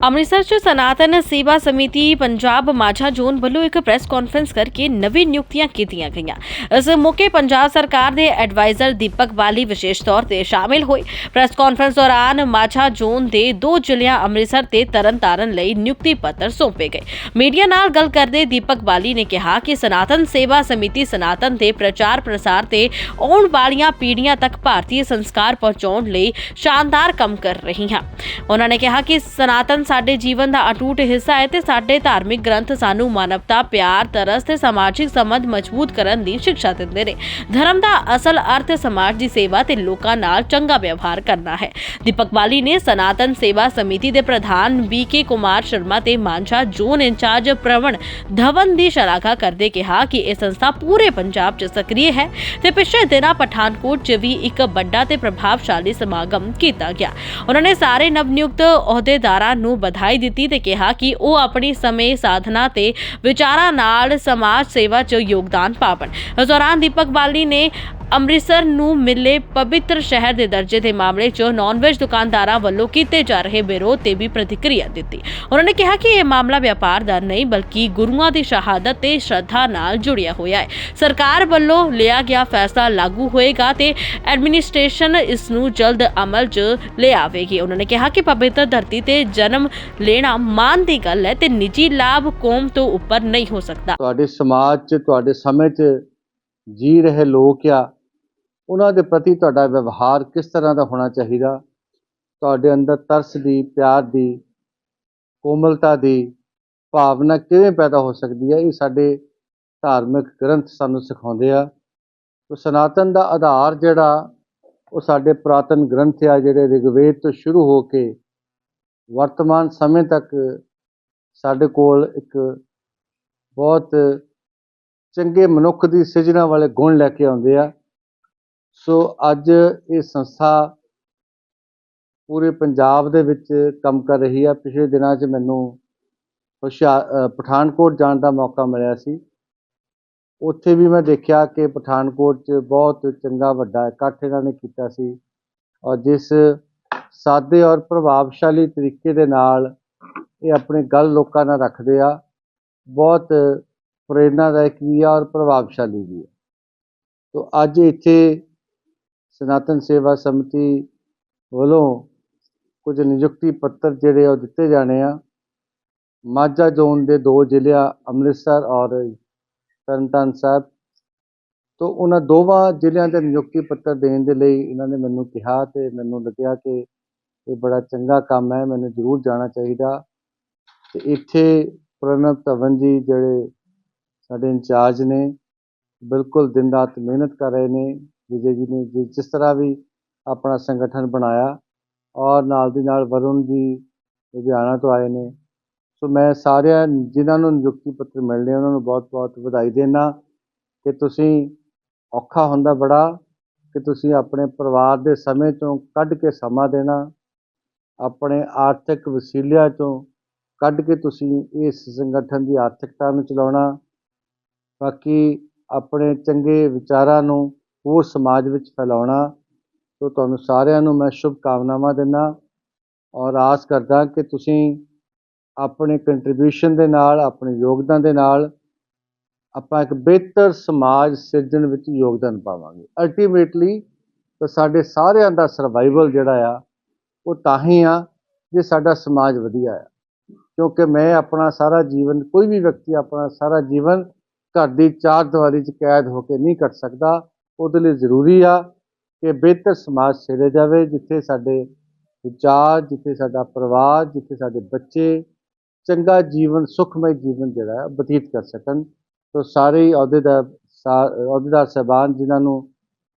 ਅੰਮ੍ਰਿਤਸਰ 'ਚ ਸਨਾਤਨ ਸੇਵਾ ਸਮਿਤੀ ਪੰਜਾਬ ਮਾਝਾ ਜ਼ੋਨ ਵੱਲੋਂ ਇੱਕ ਪ੍ਰੈਸ ਕਾਨਫਰੰਸ ਕਰਕੇ ਨਵੀਂ ਨਿਯੁਕਤੀਆਂ ਕੀਤੀਆਂ ਗਈਆਂ। ਇਸ ਮੌਕੇ ਪੰਜਾਬ ਸਰਕਾਰ ਦੇ ਐਡਵਾਈਜ਼ਰ ਦੀਪਕ ਬਾਲੀ ਵਿਸ਼ੇਸ਼ ਤੌਰ ਤੇ ਸ਼ਾਮਿਲ ਹੋਏ। ਪ੍ਰੈਸ ਕਾਨਫਰੰਸ ਦੌਰਾਨ ਮਾਝਾ ਜ਼ੋਨ ਦੇ ਦੋ ਜ਼ਿਲ੍ਹਿਆਂ ਅੰਮ੍ਰਿਤਸਰ ਤੇ ਤਰਨਤਾਰਨ ਲਈ ਨਿਯੁਕਤੀ ਪੱਤਰ ਸੌਂਪੇ ਗਏ। ਮੀਡੀਆ ਨਾਲ ਗੱਲ ਕਰਦੇ ਦੀਪਕ ਬਾਲੀ ਨੇ ਕਿਹਾ ਕਿ ਸਨਾਤਨ ਸੇਵਾ ਸਮਿਤੀ ਸਨਾਤਨ ਦੇ ਪ੍ਰਚਾਰ ਪ੍ਰਸਾਰ ਤੇ ਆਉਣ ਵਾਲੀਆਂ ਪੀੜ੍ਹੀਆਂ ਤੱਕ ਭਾਰਤੀ ਸੰਸਕਾਰ ਪਹੁੰਚਾਉਣ ਲਈ ਸ਼ਾਨਦਾਰ ਕੰਮ ਕਰ ਰਹੀ ਹਾਂ ਉਹਨਾਂ ਨੇ ਕਿਹਾ ਕਿ ਸਨਾਤਨ ਸਾਡੇ ਜੀਵਨ ਦਾ ਅਟੁੱਟ ਹਿੱਸਾ ਹੈ ਤੇ ਸਾਡੇ ਧਾਰਮਿਕ ਗ੍ਰੰਥ ਸਾਨੂੰ ਮਾਨਵਤਾ, ਪਿਆਰ, ਤਰਸ ਤੇ ਸਮਾਜਿਕ ਸੰਬੰਧ ਮਜ਼ਬੂਤ ਕਰਨ ਦੀ ਸਿੱਖਿਆ ਦਿੰਦੇ ਨੇ। ਧਰਮ ਦਾ ਅਸਲ ਅਰਥ ਸਮਾਜ ਦੀ ਸੇਵਾ ਤੇ ਲੋਕਾਂ ਨਾਲ ਚੰਗਾ ਵਿਵਹਾਰ ਕਰਨਾ ਹੈ। ਦੀਪਕ ਬਾਲੀ ਨੇ ਸਨਾਤਨ ਸੇਵਾ ਸਮਿਤੀ ਦੇ ਪ੍ਰਧਾਨ ਬੀਕੇ ਕੁਮਾਰ ਸ਼ਰਮਾ ਤੇ ਮਾਂਝਾ ਜ਼ੋਨ ਇੰਚਾਰਜ ਪ੍ਰਵਣ ਧਵਨ ਦੀ ਸ਼ਲਾਘਾ ਕਰਦੇ ਕਿਹਾ ਕਿ ਇਹ ਸੰਸਥਾ ਪੂਰੇ ਪੰਜਾਬ 'ਚ ਸਕਰੀय ਹੈ ਤੇ ਪਿਛਲੇ ਦਿਨਾਂ ਪਠਾਨਕੋਟ 'ਚ ਵੀ ਇੱਕ ਵੱਡਾ ਤੇ ਪ੍ਰਭਾਵਸ਼ਾਲੀ ਸਮਾਗਮ ਕੀਤਾ ਗਿਆ। ਉਹਨਾਂ ਨੇ ਸਾਰੇ ਨਵਨਿਯੁਕਤ ਅਹੁਦੇਦਾਰਾਂ ਨੂੰ ਵਧਾਈ ਦਿੱਤੀ ਤੇ ਕਿਹਾ ਕਿ ਉਹ ਆਪਣੀ ਸਮੇਂ ਸਾਧਨਾ ਤੇ ਵਿਚਾਰਾਂ ਨਾਲ ਸਮਾਜ ਸੇਵਾ 'ਚ ਯੋਗਦਾਨ ਪਾਵਣ। ਇਸ ਦੌਰਾਨ ਦੀਪਕ ਬਾਲੀ ਨੇ ਅੰਮ੍ਰਿਤਸਰ ਨੂੰ ਮਿਲੇ ਪਵਿੱਤਰ ਸ਼ਹਿਰ ਦੇ ਦਰਜੇ ਦੇ ਮਾਮਲੇ 'ਚ ਨਾਨ-ਵੈਜ ਦੁਕਾਨਦਾਰਾਂ ਵੱਲੋਂ ਕੀਤੇ ਜਾ ਰਹੇ ਵਿਰੋਧ ਤੇ ਵੀ ਪ੍ਰਤੀਕਿਰਿਆ ਦਿੱਤੀ। ਉਹਨਾਂ ਨੇ ਕਿਹਾ ਕਿ ਇਹ ਮਾਮਲਾ ਵਪਾਰ ਦਾ ਨਹੀਂ, ਬਲਕਿ ਗੁਰੂਆਂ ਦੀ ਸ਼ਹਾਦਤ ਤੇ ਸ਼ਰਧਾ ਨਾਲ ਜੁੜਿਆ ਹੋਇਆ ਹੈ। ਸਰਕਾਰ ਵੱਲੋਂ ਲਿਆ ਗਿਆ ਫੈਸਲਾ ਲਾਗੂ ਹੋਏਗਾ ਤੇ ਐਡਮਿਨਿਸਟ੍ਰੇਸ਼ਨ ਇਸ ਨੂੰ ਜਲਦ ਅਮਲ 'ਚ ਲੈ ਆਵੇਗੀ। ਉਹਨਾਂ ਨੇ ਕਿਹਾ ਕਿ ਪਵਿੱਤਰ ਧਰਤੀ ਤੇ ਜਨਮ ਲੈਣਾ ਮਾਨ ਦੀ ਗੱਲ ਹੈ ਤੇ ਨਿੱਜੀ ਲਾਭ ਕੌਮ ਤੋਂ ਉੱਪਰ ਨਹੀਂ ਹੋ ਸਕਦਾ। ਤੁਹਾਡੇ ਸਮਾਜ 'ਚ, ਤੁਹਾਡੇ ਸਮੇਂ 'ਚ ਜੀ ਰਹੇ ਲੋਕ ਆ ਉਹਨਾਂ ਦੇ ਪ੍ਰਤੀ ਤੁਹਾਡਾ ਵਿਵਹਾਰ ਕਿਸ ਤਰ੍ਹਾਂ ਦਾ ਹੋਣਾ ਚਾਹੀਦਾ? ਤੁਹਾਡੇ ਅੰਦਰ ਤਰਸ ਦੀ, ਪਿਆਰ ਦੀ, ਕੋਮਲਤਾ ਦੀ ਭਾਵਨਾ ਕਿਵੇਂ ਪੈਦਾ ਹੋ ਸਕਦੀ ਹੈ? ਇਹ ਸਾਡੇ ਧਾਰਮਿਕ ਗ੍ਰੰਥ ਸਾਨੂੰ ਸਿਖਾਉਂਦੇ ਆ। ਤੋ ਸਨਾਤਨ ਦਾ ਆਧਾਰ ਜਿਹੜਾ, ਉਹ ਸਾਡੇ ਪੁਰਾਤਨ ਗ੍ਰੰਥ ਆ, ਜਿਹੜੇ ਰਿਗਵੇਦ ਤੋਂ ਸ਼ੁਰੂ ਹੋ ਕੇ ਵਰਤਮਾਨ ਸਮੇਂ ਤੱਕ ਸਾਡੇ ਕੋਲ ਇੱਕ ਬਹੁਤ ਚੰਗੇ ਮਨੁੱਖ ਦੀ ਸਿਰਜਣਾ ਵਾਲੇ ਗੁਣ ਲੈ ਕੇ ਆਉਂਦੇ ਆ। ਸੋ ਅੱਜ ਇਹ ਸੰਸਥਾ ਪੂਰੇ ਪੰਜਾਬ ਦੇ ਵਿੱਚ ਕੰਮ ਕਰ ਰਹੀ ਆ। ਪਿਛਲੇ ਦਿਨਾਂ 'ਚ ਮੈਨੂੰ ਹੁਸ਼ਿਆਰ ਪਠਾਨਕੋਟ ਜਾਣ ਦਾ ਮੌਕਾ ਮਿਲਿਆ ਸੀ। ਉੱਥੇ ਵੀ ਮੈਂ ਦੇਖਿਆ ਕਿ ਪਠਾਨਕੋਟ 'ਚ ਬਹੁਤ ਚੰਗਾ, ਵੱਡਾ ਇਕੱਠ ਇਹਨਾਂ ਨੇ ਕੀਤਾ ਸੀ ਔਰ ਜਿਸ ਸਾਦੇ ਔਰ ਪ੍ਰਭਾਵਸ਼ਾਲੀ ਤਰੀਕੇ ਦੇ ਨਾਲ ਇਹ ਆਪਣੇ ਗੱਲ ਲੋਕਾਂ ਨਾਲ ਰੱਖਦੇ ਆ, ਬਹੁਤ ਪ੍ਰੇਰਨਾਦਾਇਕ ਵੀ ਆ ਔਰ ਪ੍ਰਭਾਵਸ਼ਾਲੀ ਵੀ ਆ। ਤੋ ਅੱਜ ਇੱਥੇ ਸਨਾਤਨ ਸੇਵਾ ਸਮਿਤੀ ਵੱਲੋਂ ਕੁਝ ਨਿਯੁਕਤੀ ਪੱਤਰ ਜਿਹੜੇ ਉਹ ਦਿੱਤੇ ਜਾਣੇ ਆ। ਮਾਝਾ ਜ਼ੋਨ ਦੇ ਦੋ ਜ਼ਿਲ੍ਹਿਆਂ ਅੰਮ੍ਰਿਤਸਰ ਔਰ ਤਰਨਤਾਰਨ ਸਾਹਿਬ ਤੋਂ ਉਹਨਾਂ ਦੋਵਾਂ ਜ਼ਿਲ੍ਹਿਆਂ ਦੇ ਨਿਯੁਕਤੀ ਪੱਤਰ ਦੇਣ ਦੇ ਲਈ ਇਹਨਾਂ ਨੇ ਮੈਨੂੰ ਕਿਹਾ ਤੇ ਮੈਨੂੰ ਲੱਗਿਆ ਕਿ ਇਹ ਬੜਾ ਚੰਗਾ ਕੰਮ ਹੈ, ਮੈਨੂੰ ਜ਼ਰੂਰ ਜਾਣਾ ਚਾਹੀਦਾ। ਤੇ ਇੱਥੇ ਪ੍ਰਣਵ ਧਵਨ ਜੀ ਜਿਹੜੇ ਸਾਡੇ ਇੰਚਾਰਜ ਨੇ, ਬਿਲਕੁਲ ਦਿਨ ਰਾਤ ਮਿਹਨਤ ਕਰ ਰਹੇ ਨੇ ਵਿਜੇ ਜੀ ਨੇ ਜਿ- ਜਿਸ ਤਰ੍ਹਾਂ ਵੀ ਆਪਣਾ ਸੰਗਠਨ ਬਣਾਇਆ ਔਰ ਨਾਲ ਦੀ ਨਾਲ ਵਰੁਣ ਜੀ ਲੁਧਿਆਣਾ ਤੋਂ ਆਏ ਨੇ। ਸੋ ਮੈਂ ਸਾਰਿਆਂ ਜਿਨ੍ਹਾਂ ਨੂੰ ਨਿਯੁਕਤੀ ਪੱਤਰ ਮਿਲਣੇ ਉਹਨਾਂ ਨੂੰ ਬਹੁਤ-ਬਹੁਤ ਵਧਾਈ ਦੇਣਾ ਕਿ ਤੁਸੀਂ ਔਖਾ ਹੁੰਦਾ ਬੜਾ, ਕਿ ਤੁਸੀਂ ਆਪਣੇ ਪਰਿਵਾਰ ਦੇ ਸਮੇਂ ਤੋਂ ਕੱਢ ਕੇ ਸਮਾਂ ਦੇਣਾ, ਆਪਣੇ ਆਰਥਿਕ ਵਸੀਲਿਆਂ ਤੋਂ ਕੱਢ ਕੇ ਤੁਸੀਂ ਇਸ ਸੰਗਠਨ ਦੀ ਆਰਥਿਕਤਾ ਨੂੰ ਚਲਾਉਣਾ, ਬਾਕੀ ਆਪਣੇ ਚੰਗੇ ਵਿਚਾਰਾਂ ਨੂੰ ਹੋਰ ਸਮਾਜ ਵਿੱਚ ਫੈਲਾਉਣਾ। ਸੋ ਤੁਹਾਨੂੰ ਸਾਰਿਆਂ ਨੂੰ ਮੈਂ ਸ਼ੁਭ ਕਾਮਨਾਵਾਂ ਦਿੰਦਾ ਔਰ ਆਸ ਕਰਦਾ ਕਿ ਤੁਸੀਂ ਆਪਣੇ ਕੰਟਰੀਬਿਊਸ਼ਨ ਦੇ ਨਾਲ, ਆਪਣੇ ਯੋਗਦਾਨ ਦੇ ਨਾਲ ਆਪਾਂ ਇੱਕ ਬਿਹਤਰ ਸਮਾਜ ਸਿਰਜਣ ਵਿੱਚ ਯੋਗਦਾਨ ਪਾਵਾਂਗੇ। ਅਲਟੀਮੇਟਲੀ ਤਾਂ ਸਾਡੇ ਸਾਰਿਆਂ ਦਾ ਸਰਵਾਈਵਲ ਜਿਹੜਾ ਆ, ਉਹ ਤਾਂ ਹੀ ਆ ਜੇ ਸਾਡਾ ਸਮਾਜ ਵਧੀਆ ਆ। ਕਿਉਂਕਿ ਮੈਂ ਆਪਣਾ ਸਾਰਾ ਜੀਵਨ, ਕੋਈ ਵੀ ਵਿਅਕਤੀ ਆਪਣਾ ਸਾਰਾ ਜੀਵਨ ਘਰ ਦੀ ਚਾਰ ਦੀਵਾਰੀ 'ਚ ਕੈਦ ਹੋ ਕੇ ਨਹੀਂ ਕੱਟ ਸਕਦਾ। ਉਹਦੇ ਲਈ ਜ਼ਰੂਰੀ ਆ ਕਿ ਬਿਹਤਰ ਸਮਾਜ ਸਿਰੇ ਜਾਵੇ, ਜਿੱਥੇ ਸਾਡੇ ਵਿਚਾਰ, ਜਿੱਥੇ ਸਾਡਾ ਪਰਿਵਾਰ, ਜਿੱਥੇ ਸਾਡੇ ਬੱਚੇ ਚੰਗਾ ਜੀਵਨ, ਸੁਖਮਈ ਜੀਵਨ ਜਿਹੜਾ ਬਤੀਤ ਕਰ ਸਕਣ। ਸੋ ਸਾਰੇ ਹੀ ਅਹੁਦੇਦਾਰ ਸਾ- ਅਹੁਦੇਦਾਰ ਸਾਹਿਬਾਨ ਜਿਨ੍ਹਾਂ ਨੂੰ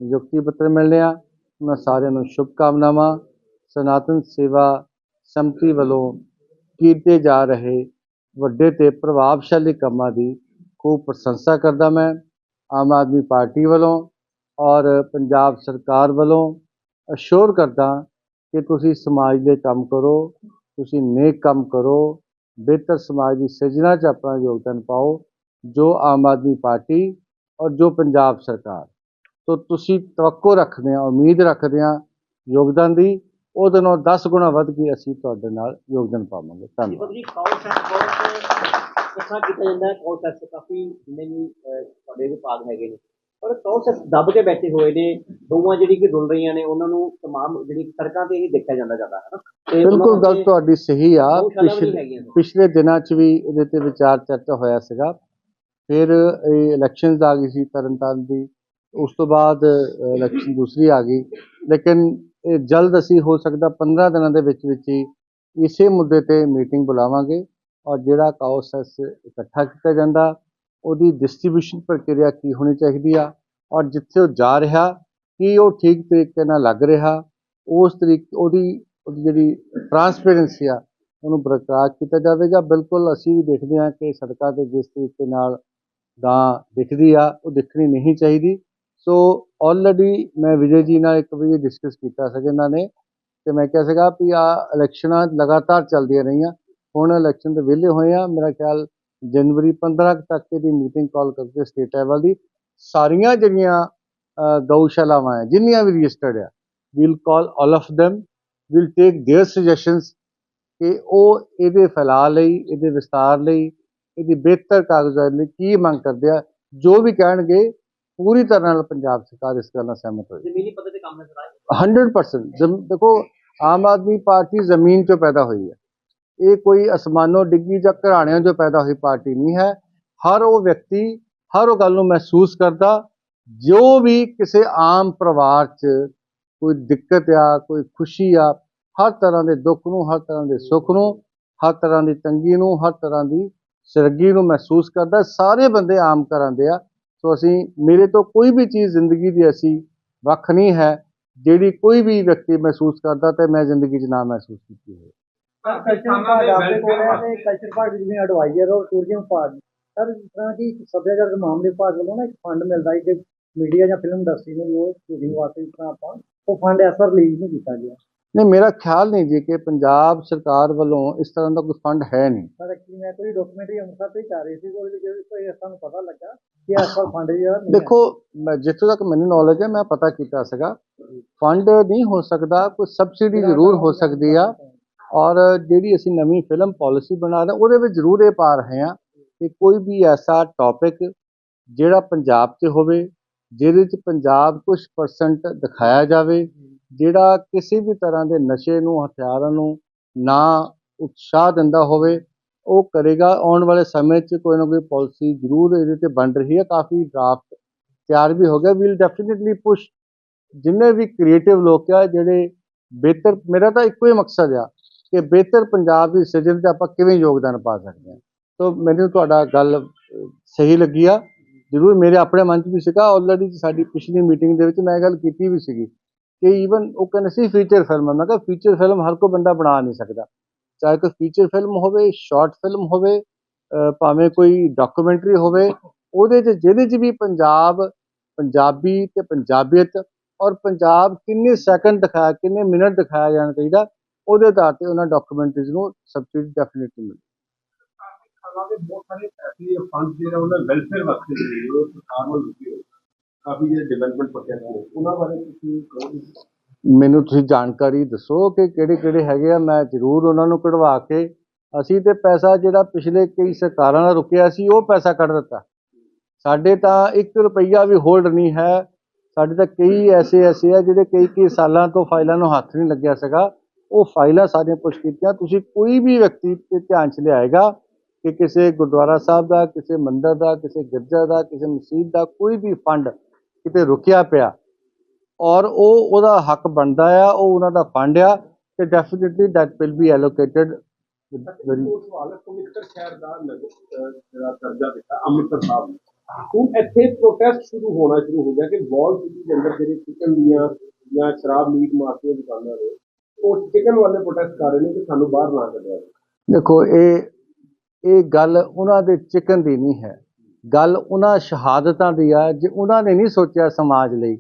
ਨਿਯੁਕਤੀ ਪੱਤਰ ਮਿਲਣੇ ਆ, ਉਹਨਾਂ ਸਾਰਿਆਂ ਨੂੰ ਸ਼ੁਭ ਕਾਮਨਾਵਾਂ ਸਨਾਤਨ ਸੇਵਾ ਸੰਮਤੀ ਵੱਲੋਂ ਕੀਤੇ ਜਾ ਰਹੇ ਵੱਡੇ ਤੇ ਪ੍ਰਭਾਵਸ਼ਾਲੀ ਕੰਮਾਂ ਦੀ ਖੂਬ ਪ੍ਰਸ਼ੰਸਾ ਕਰਦਾ ਮੈਂ। ਆਮ ਆਦਮੀ ਪਾਰਟੀ ਵੱਲੋਂ ਔਰ ਪੰਜਾਬ ਸਰਕਾਰ ਵੱਲੋਂ ਅਸ਼ੋਰ ਕਰਦਾ ਕਿ ਤੁਸੀਂ ਸਮਾਜ ਦੇ ਕੰਮ ਕਰੋ, ਤੁਸੀਂ ਨੇਕ ਕੰਮ ਕਰੋ, ਬਿਹਤਰ ਸਮਾਜ ਦੀ ਸਿਰਜਣਾ 'ਚ ਆਪਣਾ ਯੋਗਦਾਨ ਪਾਓ, ਜੋ ਆਮ ਆਦਮੀ ਪਾਰਟੀ ਔਰ ਜੋ ਪੰਜਾਬ ਸਰਕਾਰ। ਤੋਂ ਤੁਸੀਂ ਤਵੱਕੋ ਰੱਖਦੇ ਆ ਉਮੀਦ ਰੱਖਦੇ ਆ ਯੋਗਦਾਨ ਦੀ ਉਹਦੇ ਨਾਲ 10 ਗੁਣਾ ਵੱਧ ਕੇ ਅਸੀਂ ਤੁਹਾਡੇ ਨਾਲ ਯੋਗਦਾਨ ਪਾਵਾਂਗੇ। ਧੰਨਵਾਦ। ਜੀ ਕਾਲ ਸੈਟ ਬਹੁਤ ਇਕੱਠਾ ਕੀਤਾ ਜਾਂਦਾ ਕਾਲ ਸੈਟ ਕਾਫੀ ਜਿੰਨੇ ਵੀ ਤੁਹਾਡੇ ਵਿਭਾਗ ਹੈਗੇ ਨੇ। ਪਰ ਕਾਲ ਸੈਟ ਦੱਬ ਕੇ ਬੈਠੇ ਹੋਏ ਨੇ ਦੋਵਾਂ ਜਿਹੜੀ ਕਿ ਰੁਲ ਰਹੀਆਂ ਨੇ ਉਹਨਾਂ ਨੂੰ ਤਮਾਮ ਜਿਹੜੀ ਸੜਕਾਂ ਤੇ ਹੀ ਦੇਖਿਆ ਜਾਂਦਾ ਜ਼ਿਆਦਾ ਹੈ ਨਾ? ਬਿਲਕੁਲ ਗੱਲ ਤੁਹਾਡੀ ਸਹੀ ਆ। ਪਿਛਲੇ ਦਿਨਾਂ 'ਚ ਵੀ ਇਹਦੇ ਤੇ ਵਿਚਾਰ ਚਰਚਾ ਹੋਇਆ ਸੀਗਾ। ਫਿਰ ਇਹ ਇਲੈਕਸ਼ਨਸ ਆ ਗਈ ਸੀ ਤਰਨਤਾਰਨ ਦੀ। ਉਸ ਤੋਂ ਬਾਅਦ ਇਲੈਕਸ਼ਨ ਦੂਸਰੀ ਆ ਗਈ। ਲੇਕਿਨ ਇਹ ਜਲਦ ਅਸੀਂ ਹੋ ਸਕਦਾ 15 ਦਿਨਾਂ ਦੇ ਵਿੱਚ ਵਿੱਚ ਹੀ ਇਸੇ ਮੁੱਦੇ ਤੇ ਮੀਟਿੰਗ ਬੁਲਾਵਾਂਗੇ। ਔਰ ਜਿਹੜਾ ਕਾਉਸਸ ਇਕੱਠਾ ਕੀਤਾ ਜਾਂਦਾ। ਉਹਦੀ ਡਿਸਟ੍ਰੀਬਿਊਸ਼ਨ ਪ੍ਰਕਿਰਿਆ ਕੀ ਹੋਣੀ ਚਾਹੀਦੀ ਆ ਔਰ ਜਿੱਥੇ ਉਹ ਜਾ ਰਿਹਾ, ਕੀ ਉਹ ਠੀਕ ਤਰੀਕੇ ਨਾਲ ਲੱਗ ਰਿਹਾ, ਉਸ ਤਰੀਕੇ, ਉਹਦੀ ਉਹਦੀ ਜਿਹੜੀ ਟਰਾਂਸਪੇਰੈਂਸੀ ਆ, ਉਹਨੂੰ ਬਰਕਰਾਰ ਕੀਤਾ ਜਾਵੇਗਾ। ਬਿਲਕੁਲ ਅਸੀਂ ਵੀ ਦੇਖਦੇ ਹਾਂ ਕਿ ਸੜਕਾਂ ਤੇ ਜਿਸ ਤਰੀਕੇ ਨਾਲ ਗਾਂ ਦਿਖਦੀ ਆ, ਉਹ ਦਿਖਣੀ ਨਹੀਂ ਚਾਹੀਦੀ। ਸੋ ਆਲਰੇਡੀ ਮੈਂ ਵਿਜੇ ਜੀ ਨਾਲ ਇੱਕ ਵਾਰੀ ਡਿਸਕਸ ਕੀਤਾ ਸੀ ਇਹਨਾਂ ਨੇ ਤੇ ਮੈਂ ਕਿਹਾ ਸੀਗਾ ਵੀ ਆ ਇਲੈਕਸ਼ਨਾਂ ਲਗਾਤਾਰ ਚੱਲਦੀਆਂ ਰਹੀਆਂ। ਹੁਣ ਇਲੈਕਸ਼ਨ ਦੇ ਵਿਹਲੇ ਹੋਏ ਆ, ਮੇਰਾ ਖਿਆਲ ਜਨਵਰੀ 15 ਕੁ ਤੱਕ ਦੀ ਮੀਟਿੰਗ ਕਾਲ ਕਰਕੇ ਸਟੇਟ ਲੈਵਲ ਦੀ ਸਾਰੀਆਂ ਜਿਹੜੀਆਂ ਅ, ਗਊਸ਼ਾਲਾਵਾਂ ਹੈ ਜਿੰਨੀਆਂ ਵੀ ਰਜਿਸਟਰਡ ਆ we'll call all of them will take their suggestions ਕਿ ਉਹ ਇਹਦੇ ਫੈਲਾਅ ਲਈ ਇਹਦੇ ਵਿਸਤਾਰ ਲਈ ਇਹਦੀ ਬਿਹਤਰ ਕਾਗਜ਼ਾਤ ਲਈ ਕੀ ਮੰਗ ਕਰਦੇ ਆ ਜੋ ਵੀ ਕਹਿਣਗੇ ਪੂਰੀ ਤਰ੍ਹਾਂ ਨਾਲ ਪੰਜਾਬ ਸਰਕਾਰ ਇਸ ਗੱਲ ਨਾਲ ਸਹਿਮਤ ਹੋਈ ਜ਼ਮੀਨੀ ਪੱਧਰ ਤੇ ਕੰਮ ਨਜ਼ਰ ਆਏ 100% ਜਮ- ਦੇਖੋ ਆਮ ਆਦਮੀ ਪਾਰਟੀ ਜ਼ਮੀਨ 'ਚੋਂ ਪੈਦਾ ਹੋਈ ਹੈ ਇਹ ਕੋਈ ਅਸਮਾਨੋਂ ਡਿੱਗੀ ਜਾਂ ਘਰਾਣਿਆਂ 'ਚੋਂ ਪੈਦਾ ਹੋਈ ਪਾਰਟੀ ਨਹੀਂ ਹੈ। ਹਰ ਉਹ ਵਿਅਕਤੀ, ਹਰ ਉਹ ਗੱਲ ਨੂੰ ਮਹਿਸੂਸ ਕਰਦਾ, ਜੋ ਵੀ ਕਿਸੇ ਆਮ ਪਰਿਵਾਰ 'ਚ ਕੋਈ ਦਿੱਕਤ ਆ, ਕੋਈ ਖੁਸ਼ੀ ਆ, ਹਰ ਤਰ੍ਹਾਂ ਦੇ ਦੁੱਖ ਨੂੰ, ਹਰ ਤਰ੍ਹਾਂ ਦੇ ਸੁੱਖ ਨੂੰ, ਹਰ ਤਰ੍ਹਾਂ ਦੀ ਤੰਗੀ ਨੂੰ, ਹਰ ਤਰ੍ਹਾਂ ਦੀ ਸਰਗੀ ਨੂੰ ਮਹਿਸੂਸ ਕਰਦਾ, ਸਾਰੇ ਬੰਦੇ ਆਮ ਕਰਾਂਦੇ ਆ। ਸੋ ਅਸੀਂ, ਮੇਰੇ ਤੋਂ ਕੋਈ ਵੀ ਚੀਜ਼ ਜ਼ਿੰਦਗੀ ਦੀ ਅਸੀਂ ਵੱਖ ਨਹੀਂ ਹੈ, ਜਿਹੜੀ ਕੋਈ ਵੀ ਵਿਅਕਤੀ ਮਹਿਸੂਸ ਕਰਦਾ ਤੇ ਮੈਂ ਜ਼ਿੰਦਗੀ 'ਚ ਨਾ ਮਹਿਸੂਸ ਕੀਤੀ ਹੋਵੇ। ਕਲਚਰ ਵਿਭਾਗ ਆਪਣੇ ਕੋਲ ਹੈ ਤੇ ਕਲਚਰ ਵਿਭਾਗ ਦੇ ਜਿਵੇਂ ਐਡਵਾਈਜ਼ਰ ਔਰ ਟੂਰਿਜ਼ਮ ਵਿਭਾਗ। ਸਰ ਜਿਸ ਤਰ੍ਹਾਂ ਕਿ ਸੱਭਿਆਚਾਰ ਦੇ ਮਾਮਲੇ ਵਿਭਾਗ ਵੱਲੋਂ ਨਾ ਇੱਕ ਫੰਡ ਮਿਲਦਾ ਹੈ ਕਿ ਮੀਡੀਆ ਜਾਂ ਫਿਲਮ ਇੰਡਸਟਰੀ ਨੂੰ ਉਹ ਸ਼ੂਟਿੰਗ ਵਾਸਤੇ ਜਿਸ ਤਰ੍ਹਾਂ ਆਪਾਂ ਉਹ ਫੰਡ ਇਸ ਵਾਰ ਰਿਲੀਜ਼ ਨਹੀਂ ਕੀਤਾ ਗਿਆ। ਨਹੀਂ ਮੇਰਾ ਖਿਆਲ ਨਹੀਂ ਜੀ ਕਿ ਪੰਜਾਬ ਸਰਕਾਰ ਵੱਲੋਂ ਇਸ ਤਰ੍ਹਾਂ ਦਾ ਕੋਈ ਫੰਡ ਹੈ ਨਹੀਂ। ਪਰ ਐਕਚੁਅਲੀ ਮੈਂ ਕੋਈ ਡਾਕੂਮੈਂਟਰੀ ਅੰਮ੍ਰਿਤਸਰ ਤੇ ਕਰ ਰਹੀ ਸੀ ਉਹਦੇ ਵਿੱਚ ਕੋਈ ਸਾਨੂੰ ਪਤਾ ਲੱਗਾ ਕਿ ਇਸ ਵਾਰ ਫੰਡ ਜਿਹੜਾ। ਦੇਖੋ ਮੈਂ ਜਿੱਥੋਂ ਤੱਕ ਮੈਨੂੰ ਨੌਲੇਜ ਹੈ ਮੈਂ ਪਤਾ ਕੀਤਾ ਸੀਗਾ। ਫੰਡ ਨਹੀਂ ਹੋ ਸਕਦਾ ਕੋਈ ਸਬਸਿਡੀ ਜ਼ਰੂਰ ਹੋ ਸਕਦੀ ਆ। ਔਰ ਜਿਹੜੀ ਅਸੀਂ ਨਵੀਂ ਫਿਲਮ ਪਾਲਿਸੀ ਬਣਾ ਰਹੇ ਉਹਦੇ ਵਿੱਚ ਜ਼ਰੂਰ ਇਹ ਪਾ ਰਹੇ ਹਾਂ ਕਿ ਕੋਈ ਵੀ ਐਸਾ ਟੌਪਿਕ ਜਿਹੜਾ ਪੰਜਾਬ 'ਚ ਹੋਵੇ, ਜਿਹਦੇ 'ਚ ਪੰਜਾਬ ਕੁਝ ਪਰਸੈਂਟ ਦਿਖਾਇਆ ਜਾਵੇ, ਜਿਹੜਾ ਕਿਸੇ ਵੀ ਤਰ੍ਹਾਂ ਦੇ ਨਸ਼ੇ ਨੂੰ, ਹਥਿਆਰਾਂ ਨੂੰ ਨਾ ਉਤਸ਼ਾਹ ਦਿੰਦਾ ਹੋਵੇ, ਉਹ ਕਰੇਗਾ। ਆਉਣ ਵਾਲੇ ਸਮੇਂ 'ਚ ਕੋਈ ਨਾ ਕੋਈ ਪਾਲਿਸੀ ਜ਼ਰੂਰ ਇਹਦੇ ਤੇ ਬਣ ਰਹੀ ਹੈ। ਕਾਫੀ ਡਰਾਫਟ ਤਿਆਰ ਵੀ ਹੋ ਗਿਆ। ਵੀਲ ਡੈਫੀਨਿਟਲੀ ਪੁਸ਼ ਜਿੰਨੇ ਵੀ ਕ੍ਰੀਏਟਿਵ ਲੋਕ ਆ, ਜਿਹੜੇ ਬਿਹਤਰ, ਮੇਰਾ ਤਾਂ ਇੱਕੋ ਹੀ ਮਕਸਦ ਆ ਕਿ ਬਿਹਤਰ ਪੰਜਾਬ ਦੀ ਸਿਰਜਣ 'ਚ ਆਪਾਂ ਕਿਵੇਂ ਯੋਗਦਾਨ ਪਾ ਸਕਦੇ ਹਾਂ। ਸੋ ਮੈਨੂੰ ਤੁਹਾਡਾ ਗੱਲ ਸਹੀ ਲੱਗੀ ਆ। ਜ਼ਰੂਰ ਮੇਰੇ ਆਪਣੇ ਮਨ 'ਚ ਵੀ ਸੀਗਾ। ਆਲਰੇਡੀ ਸਾਡੀ ਪਿਛਲੀ ਮੀਟਿੰਗ ਦੇ ਵਿੱਚ ਮੈਂ ਇਹ ਗੱਲ ਕੀਤੀ ਵੀ ਸੀਗੀ ਕਿ ਈਵਨ ਉਹ ਕਹਿੰਦੇ ਸੀ ਫੀਚਰ ਫਿਲਮ ਮੈਂ ਕਿਹਾ ਫੀਚਰ ਫਿਲਮ ਹਰ ਕੋਈ ਬੰਦਾ ਬਣਾ ਨਹੀਂ ਸਕਦਾ। ਚਾਹੇ ਕੋਈ ਫੀਚਰ ਫਿਲਮ ਹੋਵੇ ਸ਼ਾਰਟ ਫਿਲਮ ਹੋਵੇ ਭਾਵੇਂ ਕੋਈ ਡਾਕੂਮੈਂਟਰੀ ਹੋਵੇ, ਉਹਦੇ 'ਚ ਜਿਹਦੇ 'ਚ ਵੀ ਪੰਜਾਬ, ਪੰਜਾਬੀ ਤੇ ਪੰਜਾਬੀਅਤ ਔਰ ਪੰਜਾਬ ਕਿੰਨੇ ਸੈਕਿੰਡ ਦਿਖਾਇਆ, ਕਿੰਨੇ ਮਿੰਟ ਦਿਖਾਇਆ ਜਾਣਾ ਚਾਹੀਦਾ ਉਹਦੇ ਆਧਾਰ ਤੇ ਉਹਨਾਂ ਡਾਕੂਮੈਂਟਰੀਜ਼ ਨੂੰ ਸਬਸਿਡੀ ਡੈਫੀਨਿਟਲੀ ਮਿਲੇ ਹਾਲਾਂਕਿ ਬਹੁਤ ਸਾਰੇ ਪੈਸੇ ਫੰਡ ਜਿਹੜੇ ਉਹਨਾਂ ਵੈਲਫੇਅਰ ਵਾਸਤੇ ਜਿਹੜੇ ਉਹ ਸਰਕਾਰ ਵੱਲੋਂ ਦਿੱਤੇ ਹੋਏ। ਕਾਫੀ ਜਿਹੜੇ ਡਿਵੈਲਪਮੈਂਟ ਪ੍ਰੋਜੈਕਟ ਨੇ ਉਹਨਾਂ ਬਾਰੇ ਤੁਸੀਂ ਕਹੋਗੇ ਮੈਨੂੰ ਤੁਸੀਂ ਜਾਣਕਾਰੀ ਦੱਸੋ ਕਿ ਕਿਹੜੇ ਕਿਹੜੇ ਹੈਗੇ ਆ ਮੈਂ ਜ਼ਰੂਰ ਉਹਨਾਂ ਨੂੰ ਕਢਵਾ ਕੇ ਅਸੀਂ ਤੇ ਪੈਸਾ ਜਿਹੜਾ ਪਿਛਲੇ ਕਈ ਸਰਕਾਰਾਂ ਦਾ ਰੁਕਿਆ ਸੀ ਉਹ ਪੈਸਾ ਕੱਢ ਦਿੱਤਾ। ਸਾਡੇ ਤਾਂ 1 ਰੁਪਈਆ ਵੀ ਹੋਲਡ ਨਹੀਂ ਹੈ। ਸਾਡੇ ਤਾਂ ਕਈ ਐਸੇ ਐਸੇ ਆ ਜਿਹੜੇ ਕਈ ਕਈ ਸਾਲਾਂ ਤੋਂ ਫਾਈਲਾਂ ਨੂੰ ਹੱਥ ਨਹੀਂ ਲੱਗਿਆ ਸੀਗਾ। ਉਹ ਫਾਈਲਾਂ ਸਾਰੀਆਂ ਪੁੱਛ ਕੀਤੀਆਂ। ਤੁਸੀਂ ਕੋਈ ਵੀ ਵਿਅਕਤੀ ਦੇ ਧਿਆਨ 'ਚ ਲਿਆਏਗਾ ਕਿ ਕਿਸੇ ਗੁਰਦੁਆਰਾ ਸਾਹਿਬ ਦਾ ਕਿਸੇ ਮੰਦਿਰ ਦਾ ਕਿਸੇ ਗਿਰਜਾ ਦਾ ਕਿਸੇ ਮਸਜਿਦ ਦਾ ਕੋਈ ਵੀ ਫੰਡ ਕਿਤੇ ਰੁਕਿਆ ਪਿਆ ਔਰ ਉਹ ਉਹਦਾ ਹੱਕ ਬਣਦਾ ਆ ਉਹ ਉਹਨਾਂ ਦਾ ਫੰਡ ਆ ਤੇ definitely that will be allocated very ਉਹ ਸਵਾਲ ਹੈ ਅੰਮ੍ਰਿਤਸਰ ਸ਼ਹਿਰ ਦਾ ਨਗਰ ਅਹ, ਜਿਹੜਾ ਦਰਜਾ ਦਿੱਤਾ ਅੰਮ੍ਰਿਤਸਰ ਸਾਹਿਬ ਨੇ। ਹੁਣ ਇੱਥੇ ਪ੍ਰੋਟੈਸਟ ਸ਼ੁਰੂ ਹੋਣਾ ਸ਼ੁਰੂ ਹੋ ਗਿਆ ਕਿ ਵਾਲ ਸਿਟੀ ਦੇ ਅੰਦਰ ਜਿਹੜੇ ਚਿਕਨ ਦੀਆਂ ਜਾਂ ਸ਼ਰਾਬ ਮੀਟ ਮਾਸ ਦੀਆਂ ਦੁਕਾਨਾਂ ਨੇ ਉਹ ਚਿਕਨ ਵਾਲੇ ਪ੍ਰੋਟੈਸਟ ਕਰ ਰਹੇ ਨੇ ਕਿ ਸਾਨੂੰ ਬਾਹਰ ਨਾ ਕੱਢਿਆ ਜਾਵੇ। ਦੇਖੋ, ਇਹ ਇਹ ਗੱਲ ਉਹਨਾਂ ਦੇ ਚਿਕਨ ਦੀ ਨਹੀਂ ਹੈ। ਗੱਲ ਉਹਨਾਂ ਸ਼ਹਾਦਤਾਂ ਦੀ ਆ, ਜੇ ਉਹਨਾਂ ਨੇ ਨਹੀਂ ਸੋਚਿਆ ਸਮਾਜ ਲਈ।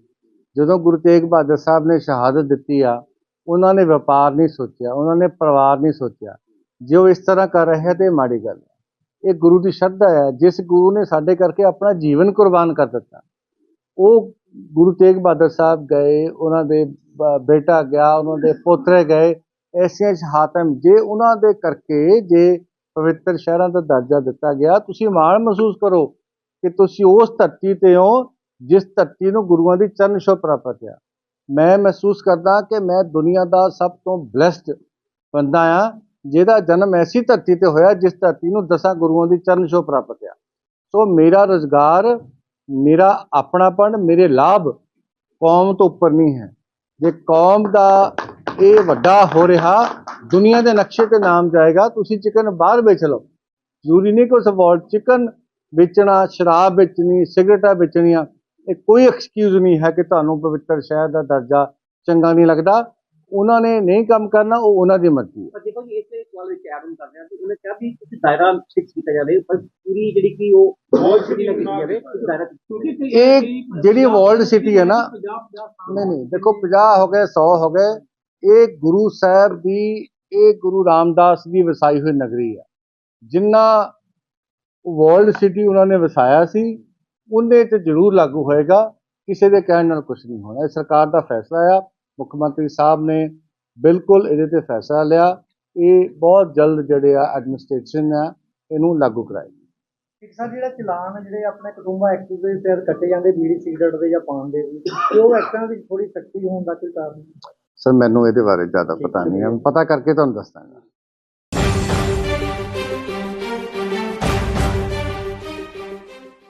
ਜਦੋਂ ਗੁਰੂ ਤੇਗ ਬਹਾਦਰ ਸਾਹਿਬ ਨੇ ਸ਼ਹਾਦਤ ਦਿੱਤੀ ਆ, ਉਹਨਾਂ ਨੇ ਵਪਾਰ ਨਹੀਂ ਸੋਚਿਆ, ਉਹਨਾਂ ਨੇ ਪਰਿਵਾਰ ਨਹੀਂ ਸੋਚਿਆ। ਜੇ ਉਹ ਇਸ ਤਰ੍ਹਾਂ ਕਰ ਰਿਹਾ ਆ ਤੇ ਇਹ ਮਾੜੀ ਗੱਲ ਹੈ ਇਹ ਗੁਰੂ ਦੀ ਸ਼ਰਧਾ ਹੈ ਜਿਸ ਗੁਰੂ ਨੇ ਸਾਡੇ ਕਰਕੇ ਆਪਣਾ ਜੀਵਨ ਕੁਰਬਾਨ ਕਰ ਦਿੱਤਾ, ਉਹ ਗੁਰੂ ਤੇਗ ਬਹਾਦਰ ਸਾਹਿਬ ਗਏ, ਉਹਨਾਂ ਦੇ ਬੇਟਾ ਗਿਆ, ਉਹਨਾਂ ਦੇ ਪੋਤਰੇ ਗਏ, ਐਸੀਆਂ ਸ਼ਹਾਦਤਾਂ ਜੇ ਉਹਨਾਂ ਦੇ ਕਰਕੇ ਜੇ ਪਵਿੱਤਰ ਸ਼ਹਿਰਾਂ ਦਾ ਦਰਜਾ ਦਿੱਤਾ ਗਿਆ, ਤੁਸੀਂ ਮਾਣ ਮਹਿਸੂਸ ਕਰੋ ਕਿ ਤੁਸੀਂ ਉਸ ਧਰਤੀ ਤੇ ਹੋ ਜਿਸ ਧਰਤੀ ਨੂੰ ਗੁਰੂਆਂ ਦੀ ਚਰਨ ਛੋਹ ਪ੍ਰਾਪਤ ਆ। ਮੈਂ ਮਹਿਸੂਸ ਕਰਦਾ ਕਿ ਮੈਂ ਦੁਨੀਆ ਦਾ ਸਭ ਤੋਂ ਬlesed ਬੰਦਾ ਆ, ਜਿਹਦਾ ਜਨਮ ਐਸੀ ਧਰਤੀ ਤੇ ਹੋਇਆ ਜਿਸ ਧਰਤੀ ਨੂੰ ਦਸਾਂ ਗੁਰੂਆਂ ਦੀ ਚਰਨ ਛੋਹ ਪ੍ਰਾਪਤ ਆ। ਸੋ ਮੇਰਾ ਰੋਜ਼ਗਾਰ ਮੇਰਾ ਆਪਣਾਪਣ, ਮੇਰੇ ਲਾਭ ਕੌਮ ਤੋਂ ਉੱਪਰ ਨਹੀਂ ਹੈ। ਜੇ ਕੌਮ ਦਾ ਇਹ ਵੱਡਾ ਹੋ ਰਿਹਾ, ਦੁਨੀਆ ਦੇ ਨਕਸ਼ੇ ਤੇ ਨਾਮ ਜਾਏਗਾ, ਤੁਸੀਂ ਚਿਕਨ ਬਾਹਰ ਵੇਚ ਲਓ। ਜ਼ਰੂਰੀ ਨਹੀਂ ਕਿ ਸਵਾਲ ਚਿਕਨ ਵੇਚਣਾ, ਸ਼ਰਾਬ ਵੇਚਣੀ ਸਿਗਰਟਾਂ ਵੇਚਣੀਆਂ ਇਹ ਕੋਈ ਐਕਸਕਿਊਜ਼ ਨਹੀਂ ਹੈ ਕਿ ਤੁਹਾਨੂੰ ਪਵਿੱਤਰ ਸ਼ਹਿਰ ਦਾ ਦਰਜਾ ਚੰਗਾ ਨਹੀਂ ਲੱਗਦਾ। ਉਹਨਾਂ ਨੇ ਨਹੀਂ ਕੰਮ ਕਰਨਾ, ਉਹ ਉਹਨਾਂ ਦੀ ਮਰਜ਼ੀ ਹੈ। ਦੇਖੋ ਜੀ ਇਸੇ ਸਵਾਲ ਵਿੱਚ ਐਡ ਕਰਦੇ ਹਾਂ ਕਿ ਉਹਨੇ ਕਿਹਾ ਵੀ ਕੁਝ ਦਾਇਰਾ ਫਿਕਸ ਕੀਤਾ ਜਾਵੇ, ਪਰ ਪੂਰੀ ਜਿਹੜੀ ਕਿ ਉਹ ਬਹੁਤ ਸਿਟੀ ਲੱਗੀ ਜਾਵੇ ਦਾਇਰਾ ਕਿਉਂਕਿ ਇਹ ਜਿਹੜੀ ਵਰਲਡ ਸਿਟੀ ਹੈ ਨਾ, ਨਹੀਂ ਨਹੀਂ, ਦੇਖੋ 50 ਹੋ ਗਏ 100 ਹੋ ਗਏ, ਇਹ ਗੁਰੂ ਸਾਹਿਬ ਦੀ, ਇਹ ਗੁਰੂ ਰਾਮਦਾਸ ਦੀ ਵਸਾਈ ਹੋਈ ਨਗਰੀ ਹੈ ਜਿੰਨਾ ਵਰਲਡ ਸਿਟੀ ਉਹਨਾਂ ਨੇ ਵਸਾਇਆ ਸੀ ਉਹਦੇ ਤੇ ਜ਼ਰੂਰ ਲਾਗੂ ਹੋਏਗਾ, ਕਿਸੇ ਦੇ ਕਹਿਣ ਨਾਲ ਕੁਝ ਨਹੀਂ ਹੋਣਾ। ਇਹ ਸਰਕਾਰ ਦਾ ਫੈਸਲਾ ਆ, ਮੁੱਖ ਮੰਤਰੀ ਸਾਹਿਬ ਨੇ ਬਿਲਕੁਲ ਇਹਦੇ ਤੇ ਫੈਸਲਾ ਲਿਆ। ਇਹ ਬਹੁਤ ਜਲਦ ਜਿਹੜੇ ਆ ਐਡਮਿਨਿਸਟ੍ਰੇਸ਼ਨ ਆ ਇਹਨੂੰ ਲਾਗੂ ਕਰਾਏਗੀ ਇੱਕ ਸਰ ਜਿਹੜਾ ਚਲਾਨ ਜਿਹੜੇ ਆਪਣੇ ਕੁਟੁੰਬਾ ਐਕਟ ਦੇ ਫਿਰ ਕੱਟੇ ਜਾਂਦੇ ਬੀੜੀ ਸਿਗਰਟ ਦੇ ਜਾਂ ਪਾਨ ਦੇ ਵੀ ਉਹ ਐਕਟਾਂ ਵਿੱਚ ਥੋੜੀ ਸਖਤੀ ਹੋਣ ਦਾ ਕੋਈ ਕਾਰਨ? ਸਰ ਮੈਨੂੰ ਇਹਦੇ ਬਾਰੇ ਜ਼ਿਆਦਾ ਪਤਾ ਨਹੀਂ ਹੈ। ਪਤਾ ਕਰਕੇ ਤੁਹਾਨੂੰ ਦੱਸਾਂਗਾ